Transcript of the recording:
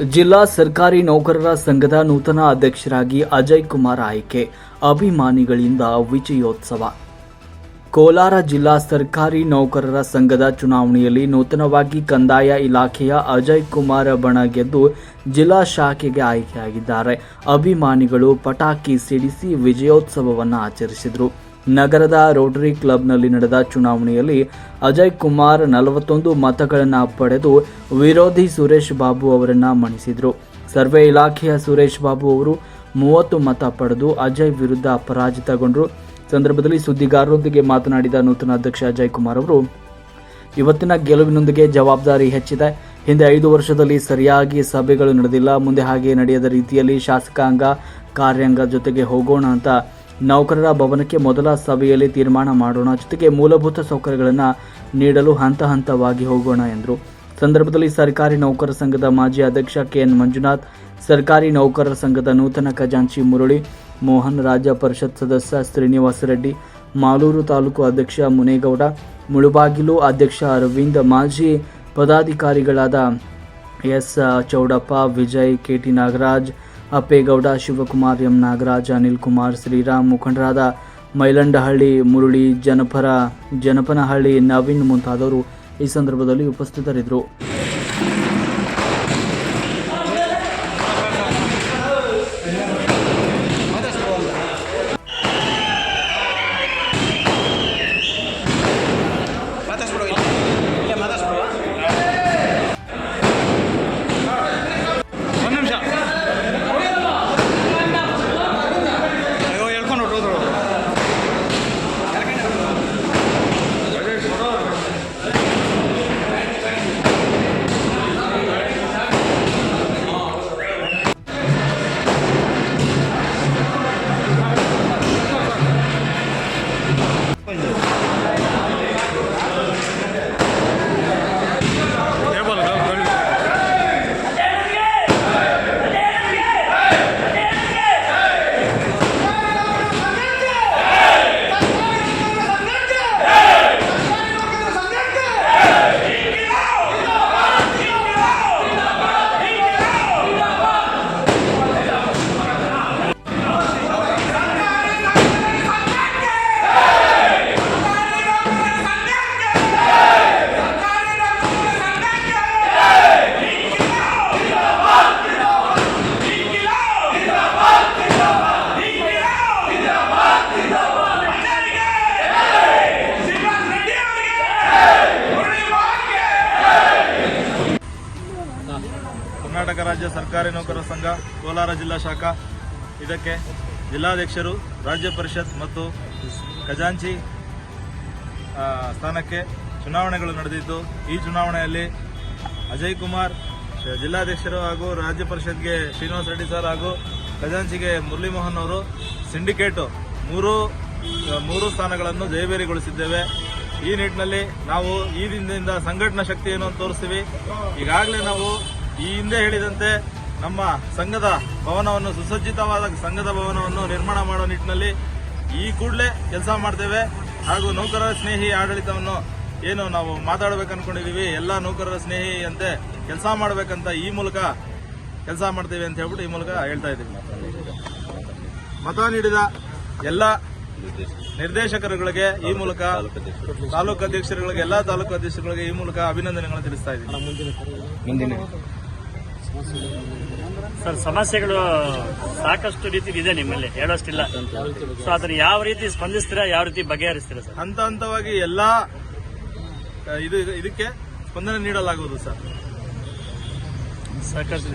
ಜಿಲ್ಲಾ ಸರ್ಕಾರಿ ನೌಕರರ ಸಂಘದ ನೂತನ ಅಧ್ಯಕ್ಷರಾಗಿ ಅಜಯ್ ಕುಮಾರ್ ಆಯ್ಕೆ, ಅಭಿಮಾನಿಗಳಿಂದ ವಿಜಯೋತ್ಸವ. ಕೋಲಾರ ಜಿಲ್ಲಾ ಸರ್ಕಾರಿ ನೌಕರರ ಸಂಘದ ಚುನಾವಣೆಯಲ್ಲಿ ನೂತನವಾಗಿ ಕಂದಾಯ ಇಲಾಖೆಯ ಅಜಯ್ ಕುಮಾರ್ ಬಣ ಗೆದ್ದು ಜಿಲ್ಲಾ ಶಾಖೆಗೆ ಆಯ್ಕೆಯಾಗಿದ್ದಾರೆ. ಅಭಿಮಾನಿಗಳು ಪಟಾಕಿ ಸಿಡಿಸಿ ವಿಜಯೋತ್ಸವವನ್ನು ಆಚರಿಸಿದರು. ನಗರದ ರೋಟರಿ ಕ್ಲಬ್ನಲ್ಲಿ ನಡೆದ ಚುನಾವಣೆಯಲ್ಲಿ ಅಜಯ್ ಕುಮಾರ್ ನಲವತ್ತೊಂದು ಮತಗಳನ್ನು ಪಡೆದು ವಿರೋಧಿ ಸುರೇಶ್ ಬಾಬು ಅವರನ್ನು ಮಣಿಸಿದರು. ಸರ್ವೆ ಇಲಾಖೆಯ ಸುರೇಶ್ ಬಾಬು ಅವರು ಮೂವತ್ತು ಮತ ಪಡೆದು ಅಜಯ್ ವಿರುದ್ಧ ಪರಾಜಿತಗೊಂಡರು. ಸಂದರ್ಭದಲ್ಲಿ ಸುದ್ದಿಗಾರರೊಂದಿಗೆ ಮಾತನಾಡಿದ ನೂತನ ಅಧ್ಯಕ್ಷ ಅಜಯ್ ಕುಮಾರ್ ಅವರು, ಇವತ್ತಿನ ಗೆಲುವಿನೊಂದಿಗೆ ಜವಾಬ್ದಾರಿ ಹೆಚ್ಚಿದೆ. ಹಿಂದೆ ಐದು ವರ್ಷದಲ್ಲಿ ಸರಿಯಾಗಿ ಸಭೆಗಳು ನಡೆದಿಲ್ಲ. ಮುಂದೆ ಹಾಗೆ ನಡೆಯದ ರೀತಿಯಲ್ಲಿ ಶಾಸಕಾಂಗ, ಕಾರ್ಯಾಂಗ ಜೊತೆಗೆ ಹೋಗೋಣ ಅಂತ ನೌಕರರ ಭವನಕ್ಕೆ ಮೊದಲ ಸಭೆಯಲ್ಲಿ ತೀರ್ಮಾನ ಮಾಡೋಣ, ಜೊತೆಗೆ ಮೂಲಭೂತ ಸೌಕರ್ಯಗಳನ್ನು ನೀಡಲು ಹಂತ ಹಂತವಾಗಿ ಹೋಗೋಣ ಎಂದರು. ಸಂದರ್ಭದಲ್ಲಿ ಸರ್ಕಾರಿ ನೌಕರ ಸಂಘದ ಮಾಜಿ ಅಧ್ಯಕ್ಷ ಕೆಎನ್ ಮಂಜುನಾಥ್, ಸರ್ಕಾರಿ ನೌಕರರ ಸಂಘದ ನೂತನ ಖಜಾಂಚಿ ಮುರಳಿ, ಮೋಹನ್ ರಾಜ್ಯ ಪರಿಷತ್ ಸದಸ್ಯ ಶ್ರೀನಿವಾಸ ರೆಡ್ಡಿ, ಮಾಲೂರು ತಾಲೂಕು ಅಧ್ಯಕ್ಷ ಮುನೇಗೌಡ, ಮುಳುಬಾಗಿಲು ಅಧ್ಯಕ್ಷ ಅರವಿಂದ್, ಮಾಜಿ ಪದಾಧಿಕಾರಿಗಳಾದ S. Chowdappa, Vijay, KT Nagaraj Appegowda Shivakumar, M Nagaraj, Anil Kumar, Sriram ಮುಖಂಡರಾದ ಮೈಲಂಡಹಳ್ಳಿ, ಮುರುಳಿ, ಜನಪರ, ಜನಪನಹಳ್ಳಿ, ನವೀನ್ ಮುಂತಾದವರು ಈ ಸಂದರ್ಭದಲ್ಲಿ ಉಪಸ್ಥಿತರಿದ್ದರು. ರಾಜ್ಯ ಸರ್ಕಾರಿ ನೌಕರರ ಸಂಘ, ಕೋಲಾರ ಜಿಲ್ಲಾ ಶಾಖಾ. ಇದಕ್ಕೆ ಜಿಲ್ಲಾಧ್ಯಕ್ಷರು, ರಾಜ್ಯ ಪರಿಷತ್ ಮತ್ತು ಖಜಾಂಚಿ ಸ್ಥಾನಕ್ಕೆ ಚುನಾವಣೆಗಳು ನಡೆದಿದ್ದು, ಈ ಚುನಾವಣೆಯಲ್ಲಿ ಅಜಯ್ ಕುಮಾರ್ ಜಿಲ್ಲಾಧ್ಯಕ್ಷರು ಹಾಗೂ ರಾಜ್ಯ ಪರಿಷತ್ಗೆ ಶ್ರೀನಿವಾಸ ರೆಡ್ಡಿ ಸರ್ ಹಾಗೂ ಖಜಾಂಚಿಗೆ ಮುರಳೀಮೋಹನ್ ಅವರು ಸಿಂಡಿಕೇಟು. ಮೂರು ಮೂರು ಸ್ಥಾನಗಳನ್ನು ಜಯಭೇರಿಗೊಳಿಸಿದ್ದೇವೆ. ಈ ನಿಟ್ಟಿನಲ್ಲಿ ನಾವು ಈ ದಿನದಿಂದ ಸಂಘಟನಾ ಶಕ್ತಿಯನ್ನು ತೋರಿಸ್ತೀವಿ. ಈಗಾಗಲೇ ನಾವು ಈ ಹಿಂದೆ ಹೇಳಿದಂತೆ ನಮ್ಮ ಸಂಘದ ಭವನವನ್ನು ಸುಸಜ್ಜಿತವಾದ ಸಂಘದ ಭವನವನ್ನು ನಿರ್ಮಾಣ ಮಾಡುವ ನಿಟ್ಟಿನಲ್ಲಿ ಈ ಕೂಡಲೇ ಕೆಲಸ ಮಾಡ್ತೇವೆ. ಹಾಗೂ ನೌಕರರ ಸ್ನೇಹಿ ಆಡಳಿತವನ್ನು ಏನು ನಾವು ಮಾತಾಡಬೇಕು ಅನ್ಕೊಂಡಿದೀವಿ ಎಲ್ಲ ನೌಕರರ ಸ್ನೇಹಿಯಂತೆ ಕೆಲಸ ಮಾಡಬೇಕಂತ ಈ ಮೂಲಕ ಕೆಲಸ ಮಾಡ್ತೇವೆ ಅಂತ ಹೇಳ್ಬಿಟ್ಟು ಈ ಮೂಲಕ ಹೇಳ್ತಾ ಇದ್ದೀವಿ. ಮತ ನೀಡಿದ ಎಲ್ಲ ನಿರ್ದೇಶಕರುಗಳಿಗೆ ಈ ಮೂಲಕ ತಾಲೂಕು ಅಧ್ಯಕ್ಷರುಗಳಿಗೆ ಎಲ್ಲ ತಾಲೂಕು ಅಧ್ಯಕ್ಷರುಗಳಿಗೆ ಈ ಮೂಲಕ ಅಭಿನಂದನೆಗಳನ್ನು ತಿಳಿಸ್ತಾ ಇದ್ದೀವಿ ಸರ್ ಸಮಸ್ಯೆಗಳು ಸಾಕಷ್ಟು ರೀತಿ ಇದೆ ನಿಮ್ಮಲ್ಲಿ ಹೇಳೋಷ್ಟಿಲ್ಲ. ಸೊ ಅದನ್ನ ಯಾವ ರೀತಿ ಸ್ಪಂದಿಸ್ತೀರಾ ಯಾವ ರೀತಿ ಬಗೆಹರಿಸ್ತೀರಾ ಸರ್? ಹಂತ ಹಂತವಾಗಿ ಎಲ್ಲಾ ಇದು ಇದು- ಇದಕ್ಕೆ ಸ್ಪಂದನೆ ನೀಡಲಾಗುವುದು ಸರ್. ಸಾಕಷ್ಟು